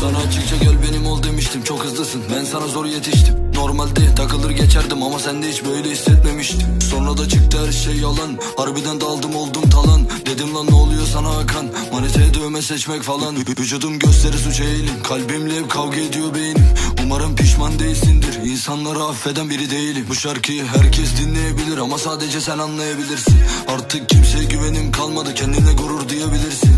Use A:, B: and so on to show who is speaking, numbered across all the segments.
A: sana açıkça gel benim ol demiştim. Çok hızlısın. Ben sana zor yetiştim. Normalde takılır geçerdim ama sen hiç böyle hissetmemiştim Sonra da çıktı her şey yalan. Harbiden daldım oldum talan. Dedim lan ne oluyor sana Hakan? Maniteye dövme seçmek falan. Vü- Vücudum gösteri suç eğilim. Kalbimle hep kavga ediyor beynim. Umarım pişman değilsindir. İnsanları affeden biri değilim. Bu şarkıyı herkes dinleyebilir Ama sadece sen anlayabilirsin. Artık kimseye güvenim kalmadı. Kendine gurur duyabilirsin. Yalan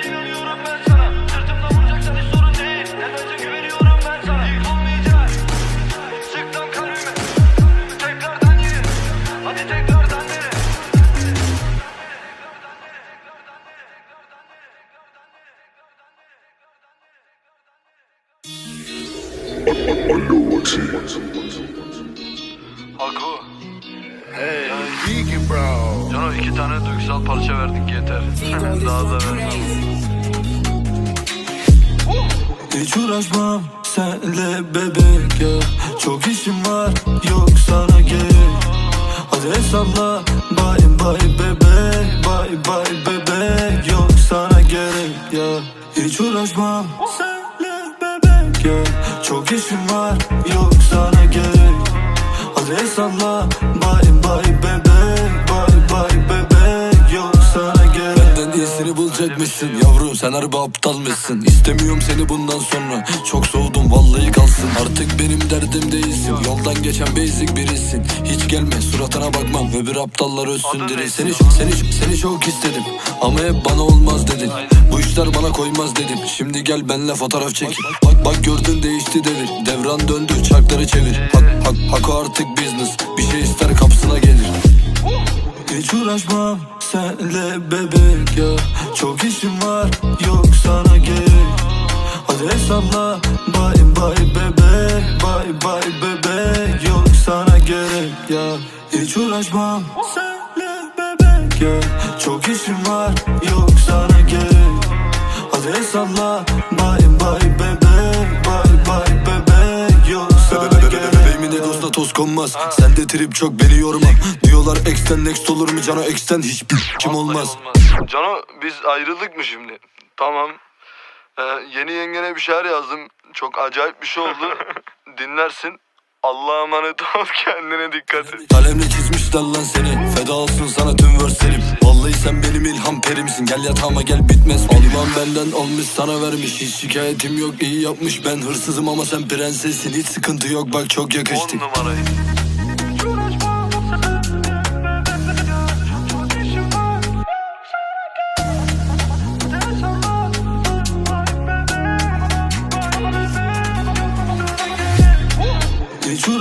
A: ya Çok işim var yok sana gerek Hadi hesapla bye bulacakmışsın yavrum sen harbi aptalmışsın. İstemiyorum seni bundan sonra. Çok soğudum vallahi kalsın. Artık benim derdim değilsin. Yoldan geçen basic birisin. Hiç gelme suratına bakmam Öbür aptallar ölsün diri Seni, seni, seni çok istedim. Ama hep bana olmaz dedin. Bu işler bana koymaz dedim Şimdi gel benle fotoğraf çek. Bak bak. Gördün değişti devir Devran döndü çarkları çevir. Hak, hak, hak artık business. Bir şey ister kapısına gelir. Hiç uğraşmam senle bebek ya Çok işim var yok sana gerek Hadi hesapla bye bye bebek Bye bye bebek yok sana gerek ya Hiç uğraşmam senle bebek ya Çok işim var yok sana gerek Hadi hesapla bye bye bebek Bye bye bebek yok sana gerek Bebeğimin egosuna toz konmaz Sende trip çok beni yorma Diyorlar ex'ten next olur mu cana ex'ten hiçbir kim olmaz
B: Cano biz ayrıldık mı şimdi? Tamam. Ee, yeni yengene bir şeyler yazdım. Çok acayip bir şey oldu. Dinlersin. Allah'a emanet ol kendine dikkat et.
A: Kalemle çizmişler lan seni Feda olsun sana tüm verslerim Vallahi sen benim ilham perimsin Gel yatağıma gel bitmez Allah'ım benden olmuş sana vermiş Hiç şikayetim yok iyi yapmış Ben hırsızım ama sen prensessin Hiç sıkıntı yok bak çok yakıştık
B: On numarayı.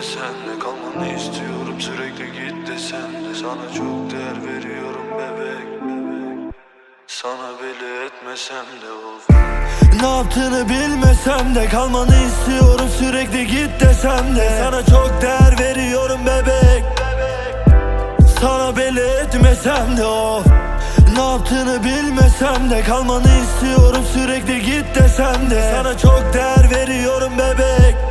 A: bilmesen de kalmanı istiyorum. Sürekli git desen de Sana çok değer veriyorum bebek bebek. Sana belli etmesem de of. Ne yaptığını bilmesem de kalmanı istiyorum. Sürekli git desem de Sana çok değer veriyorum bebek. Sana belli etmesem de of. Ne yaptığını bilmesem de kalmanı istiyorum. Sürekli git desem de Sana çok değer veriyorum bebek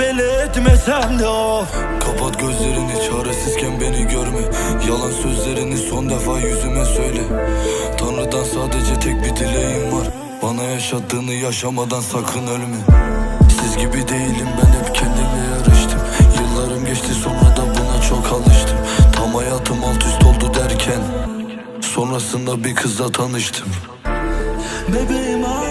A: belli etmesem de of. Kapat gözlerini çaresizken beni görme. Yalan sözlerini son defa yüzüme söyle. Tanrıdan sadece tek bir dileğim var. Bana yaşattığını yaşamadan sakın ölme. Siz gibi değilim ben hep kendimle yarıştım. Yıllarım geçti sonra da buna çok alıştım. Tam hayatım alt üst oldu derken Sonrasında bir kızla tanıştım. Bebeğim ay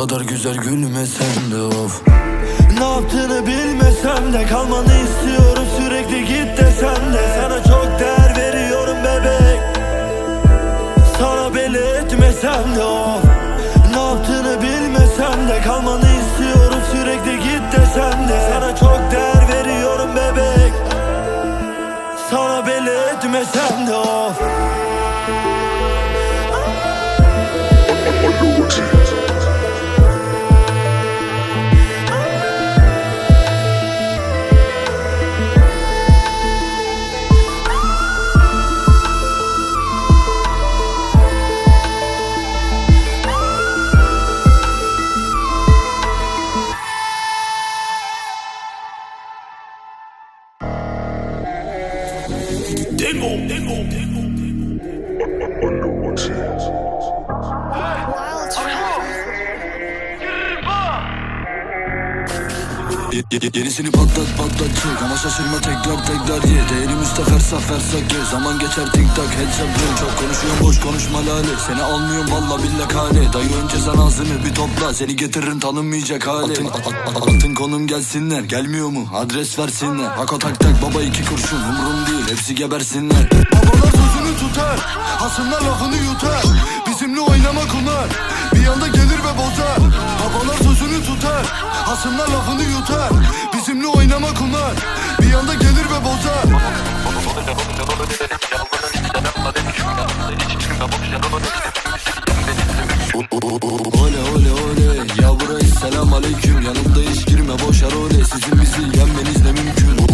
A: kadar güzel gülmesen de of. Ne yaptığını bilmesem de kalmanı istiyorum sürekli git desem de. Sana çok değer veriyorum bebek. Sana belli etmesem de of. Ne yaptığını bilmesem de kalmanı istiyorum sürekli git desem de. Sana çok değer veriyorum bebek. Sana belli etmesem de of
C: Demo.
A: dingle, dingle. Yenisini patlat patlat. Çek Ama şaşırma. Tekrar tekrar ye. Değerim üstte fersah fersah ge Zaman geçer tik tak headshot blow Çok konuşuyorum boş konuşma lale. Seni almıyorum valla billa kale. Dayı önce sen ağzını bir topla. Seni getiririm tanınmayacak hale. Atın, at- at- atın konum gelsinler. Gelmiyor mu? Adres versinler. Hako tak tak baba iki kurşun. Umrum değil hepsi gebersinler. Babalar sözünü tutar. Hasımlar lafını yutar. Bizimle oynama kumar Bir anda gelir ve bozar. Babalar sözünü tutar. Hasımlar lafını yutar. Bizimle oynama kumar Bir anda gelir ve bozar. Ole ole ole. Ya burayı selam aleyküm. Yanımda hiç girme boşa role Sizin bizi yenmeniz ne mümkün.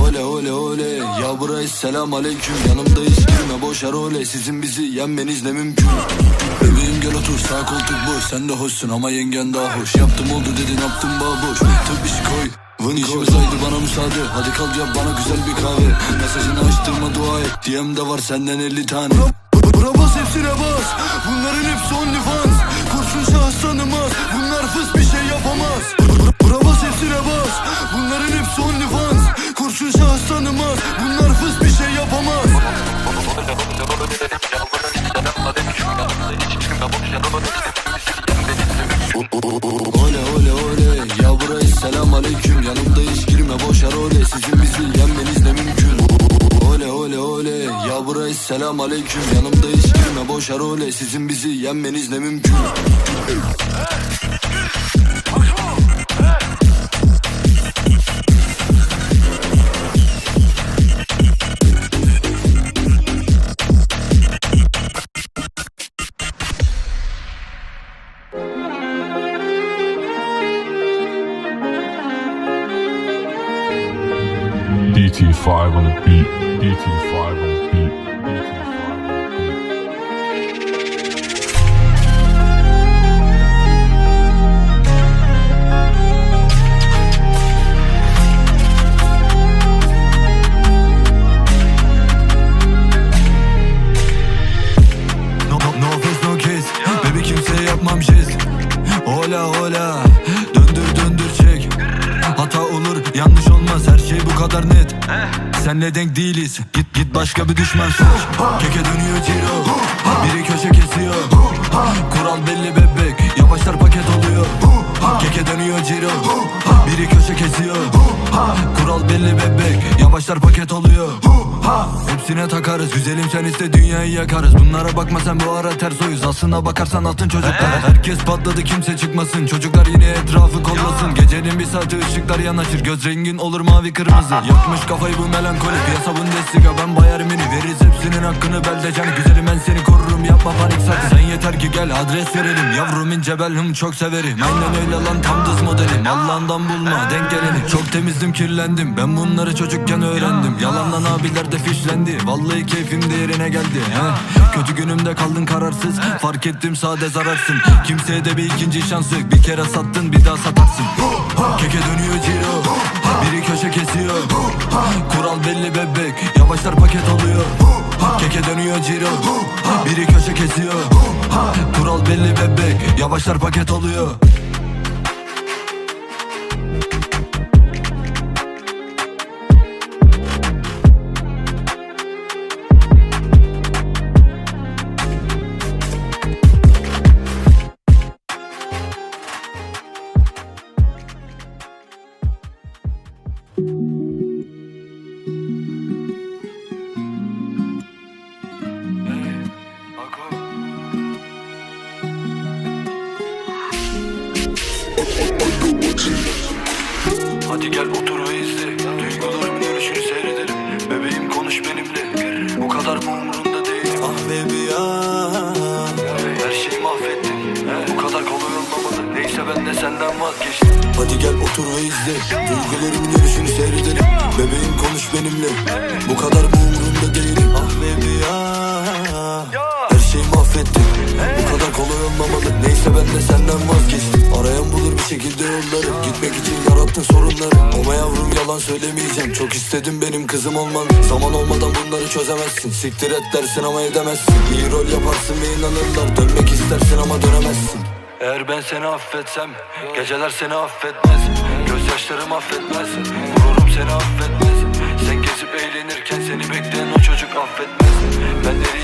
A: Ole ole ole. Ya burayı selam aleyküm. Yanımda hiç girme boşa role Sizin bizi yenmeniz ne mümkün Bebeğim gel otur sağ koltuk boş Sen de hoşsun ama yengen daha hoş Yaptım oldu dedin yaptım bağ boş Tıp işi koy Vın İşimiz aydı bana müsaade Hadi kalk yap bana güzel bir kahve Mesajını açtırma dua et DM'de var senden 50 tane Bura bas hepsine selam aleyküm Yanımda hiç girme boş role Sizin bizi yenmeniz ne mümkün
C: DT5 on the beat. DT5 on the beat.
A: Kadar net Senle denk değiliz. Git git başka bir düşman seç Keke dönüyor ciro. Biri köşe kesiyor. Kural belli bebek. Yavaşlar paket oluyor. Keke dönüyor ciro. Biri köşe kesiyor. Kural belli bebek. Yavaşlar paket oluyor Hepsine takarız Güzelim sen iste dünyayı yakarız. Bunlara bakma sen bu ara ters oyuz. Aslına bakarsan altın çocuklar. Herkes patladı kimse çıkmasın. Çocuklar yine etrafı kollasın Gecenin bir saati ışıklar yanaşır. Göz rengin olur mavi kırmızı. Yakmış kafayı bu melankoli. Piyasa Bundesliga ben Bayern Münih Veririz hepsinin hakkını beldecan Güzelim ben seni korurum yapma panik sakın. Sen yeter ki gel adres verelim. Yavrum ince bel hım çok severim. Aynen öyle lan tam dız modelim. Allah'ından bulma denk geleni Çok temizdim kirlendim. Ben bunları çocukken öğrendim. Yalandan abiler de fişlendi. Vallahi keyfim de yerine geldi he. Kötü günümde kaldın kararsız. Fark ettim sade zararsın. Kimseye de bir ikinci şans yok Bir kere sattın bir daha satarsın. Keke dönüyor ciro. Biri köşe kesiyor. Kural belli bebek. Yavaşlar paket oluyor Keke dönüyor ciro. Biri köşe kesiyor. Kural belli bebek. Yavaşlar paket oluyor Hadi gel otur ve izle. Duygularım görüşünü seyredelim. Bebeğim konuş benimle. Bu kadar mı umurunda değil Ah baby ya Her şeyi mahvettin. Bu kadar kolay olmamalı. Neyse ben de senden vazgeçtim. Hadi gel otur ve izle. Duygularım görüşünü seyredelim. Bebeğim konuş benimle. Bu kadar mı umurunda değilim? Ah baby Her mahvettin Bu kadar kolay olmamalı Neyse ben de senden vazgeçtim. Arayan bulur bir şekilde yolları. Gitmek için yarattın sorunları. Ama yavrum yalan söylemeyeceğim. Çok istedim benim kızım olman Zaman olmadan bunları çözemezsin. Siktir et dersin ama edemezsin. İyi rol yaparsın ve inanırlar. Dönmek istersin ama dönemezsin. Eğer ben seni affetsem Geceler seni affetmez. Gözyaşlarım affetmez. Gururum seni affetmez. Sen gezip eğlenirken Seni bekleyen o çocuk affetmez. Ben eriyip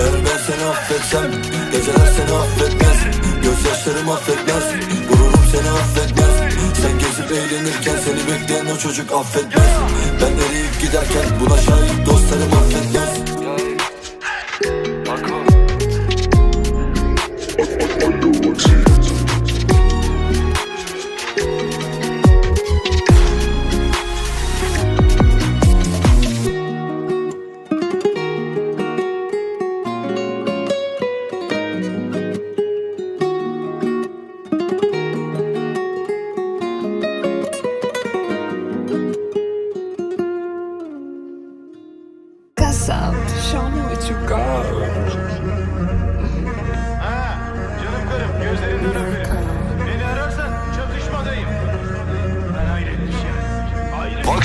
A: eğer ben seni affetsem Geceler seni affetmez. Gözyaşlarım affetmez Gururum seni affetmez. Sen gezip eğlenirken Seni bekleyen o çocuk affetmez. Ben eriyip giderken Buna şahit dostlarım affetmez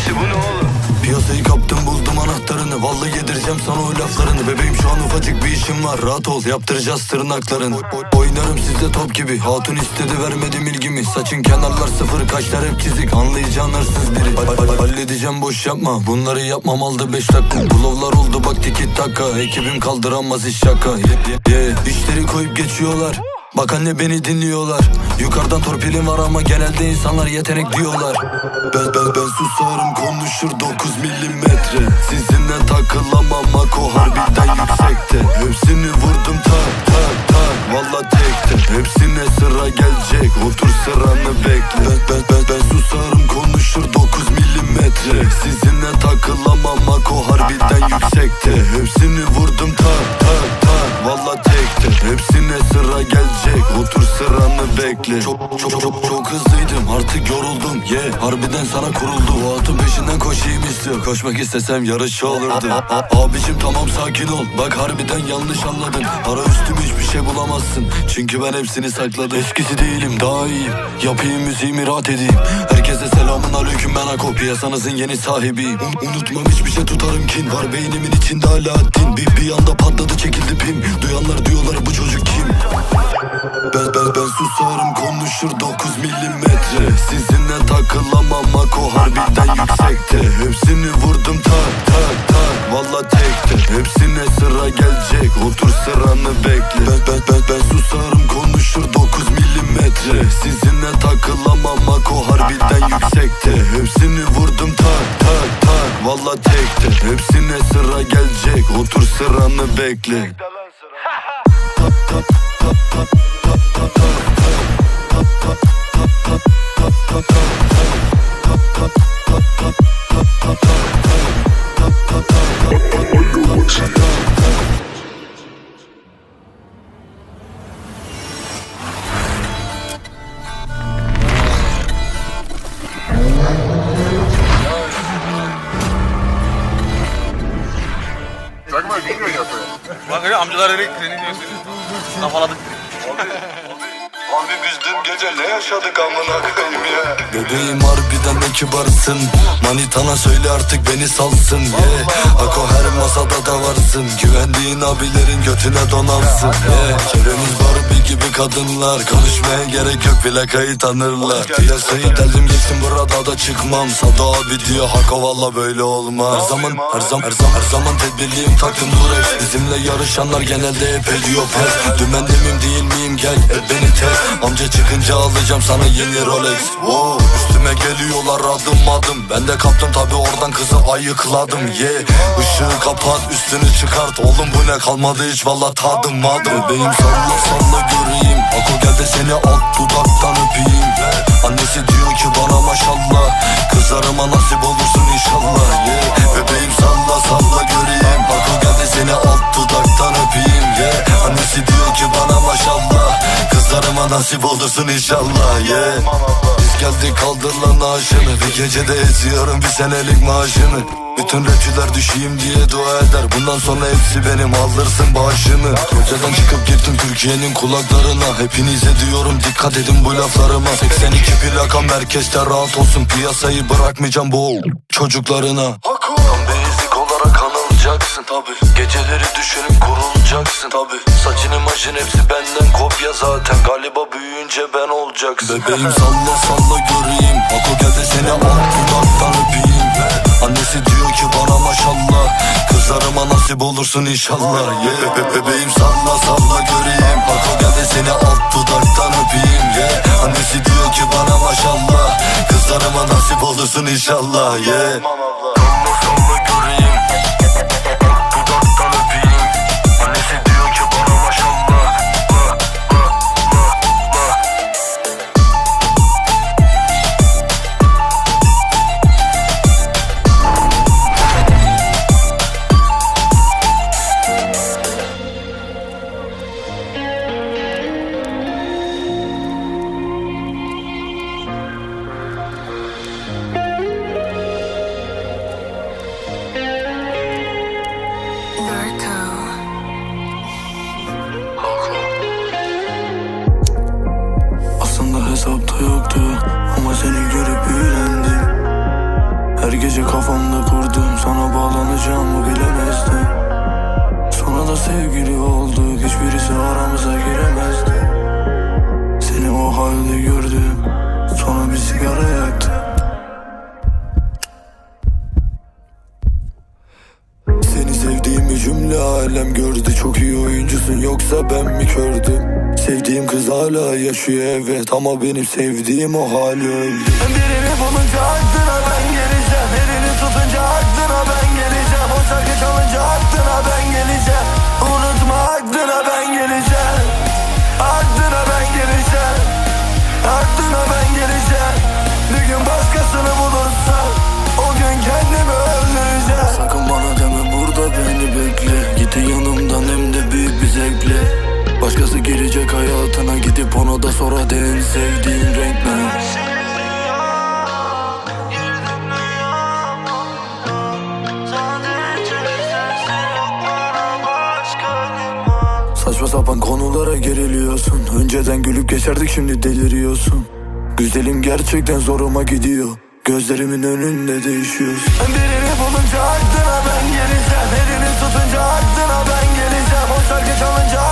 A: Aksi bu ne oğlum? Piyasayı kaptım buldum anahtarını. Vallahi yedireceğim sana o laflarını. Bebeğim şu an ufacık bir işim var. Rahat ol yaptıracağız tırnakların Oy- oy- Oynarım sizde top gibi. Hatun istedi vermedim ilgimi. Saçın kenarlar sıfır kaşlar hep çizik. Anlayacağın hırsız biri. Ha- ha- Halledeceğim boş yapma. Bunları yapmam aldı beş dakika. Bulovlar oldu bak tiki taka Ekibim kaldıramaz iş şaka. Ye- ye- ye. İşleri koyup geçiyorlar Bak anne beni dinliyorlar. Yukarıdan torpilim var ama genelde insanlar yetenek diyorlar. Ben ben ben susarım konuşur 9 milimetre. Sizinle takılamam Mako harbiden yüksekte. Hepsini vurdum tak tak tak. Valla tekte. Hepsine sıra gelecek Otur sıranı bekle. Ben ben ben, ben susarım konuşur 9 milimetre. Sizinle takılamam Mako harbiden yüksekte. Hepsini vurdum tak tak Valla tekte. Hepsine sıra gelecek. Otur sıranı bekle. Çok çok çok çok hızlıydım. Artık yoruldum. Ye yeah. harbiden sana kuruldu O atın peşinden koşayım istiyor Koşmak istesem yarış olurdu A- Abicim tamam sakin ol. Bak harbiden yanlış anladın. Ara üstüm hiçbir şey bulamazsın. Çünkü ben hepsini sakladım. Eskisi değilim daha iyiyim. Yapayım müziğimi rahat edeyim. Herkese selamun aleyküm ben Ako. Piyasanızın yeni sahibiyim. Un- Unutmam hiçbir şey tutarım kin. Var beynimin içinde Alaaddin Bir, bir anda patladı çekildi pim Duyanlar diyorlar bu çocuk kim? Ben ben ben susarım konuşur 9 milimetre. Sizinle takılamam Mako harbiden yüksekte. Hepsini vurdum tak tak tak Valla tekte. Hepsine sıra gelecek Otur sıranı bekle. Ben ben ben ben susarım konuşur 9 milimetre. Sizinle takılamam Mako harbiden yüksekte. Hepsini vurdum tak tak tak Valla tekte. Hepsine sıra gelecek Otur sıranı bekle.
D: Bak öyle amcalar öyle treni diyorsun. Kafaladık.
A: Abi biz dün gece ne yaşadık amına koyayım ya Bebeğim harbiden ne kibarsın Manitana söyle artık beni salsın yeah. Ako her masada da varsın Güvendiğin abilerin götüne donansın yeah. Çevremiz gibi kadınlar. Konuşmaya gerek yok plakayı tanırlar. Piyasayı deldim geçtim burada da çıkmam. Sado abi diyor Hako valla böyle olmaz. Her zaman her zaman her zaman, her zaman tedbirliyim taktım Durex. Bizimle yarışanlar genelde hep ediyor pes. Dümende miyim değil miyim? Gel et beni test. Amca çıkınca alacağım sana yeni Rolex. Wow. Üstüme geliyorlar adım adım. Ben de kaptım tabi oradan kızı ayıkladım. Yeah. Işığı kapat üstünü çıkart. Oğlum bu ne? Kalmadı hiç valla tadım madım. Bebeğim salla salla göreyim Ako gel de seni alt dudaktan öpeyim Annesi diyor ki bana maşallah Kızlarıma nasip olursun inşallah yeah. Bebeğim salla salla göreyim Ako gel de seni alt dudaktan öpeyim yeah. Annesi diyor ki bana maşallah Kızlarıma nasip olursun inşallah yeah. Biz geldik kaldır lan aşını Bir gecede eziyorum bir senelik maaşını. Bütün rapçiler düşeyim diye dua eder. Bundan sonra hepsi benim alırsın başını Hocadan çıkıp gittim Türkiye'nin kulaklarına. Hepinize diyorum dikkat edin bu laflarıma. 82 plakam herkeste rahat olsun. Piyasayı bırakmayacağım bu çocuklarına anılacaksın tabi. Geceleri düşünüp kurulacaksın tabi. Saçın imajın hepsi benden kopya zaten. Galiba büyüyünce ben olacaksın. Bebeğim salla salla göreyim. Ako gel seni alt dudaktan öpeyim. Annesi diyor ki bana maşallah. Kızlarıma nasip olursun inşallah yeah. Be- bebeğim salla salla göreyim. Ako gel seni alt dudaktan öpeyim yeah. Annesi diyor ki bana maşallah. Kızlarıma nasip olursun inşallah yeah.
B: Olacağımı bilemezdim. Sonra da sevgili olduk Hiçbirisi aramıza giremezdi. Seni o halde gördüm Sonra bir sigara yaktım Seni sevdiğimi cümle alem gördü. Çok iyi oyuncusun yoksa ben mi kördüm? Sevdiğim kız hala yaşıyor evet Ama benim sevdiğim o hali öldü. Birini bulunca sonra de sevdiğin renk ne? Saçma sapan konulara geriliyorsun. Önceden gülüp geçerdik şimdi deliriyorsun. Güzelim gerçekten zoruma gidiyor. Gözlerimin önünde değişiyorsun Birini bulunca aklına ben geleceğim. Elini tutunca aklına ben geleceğim. O şarkı çalınca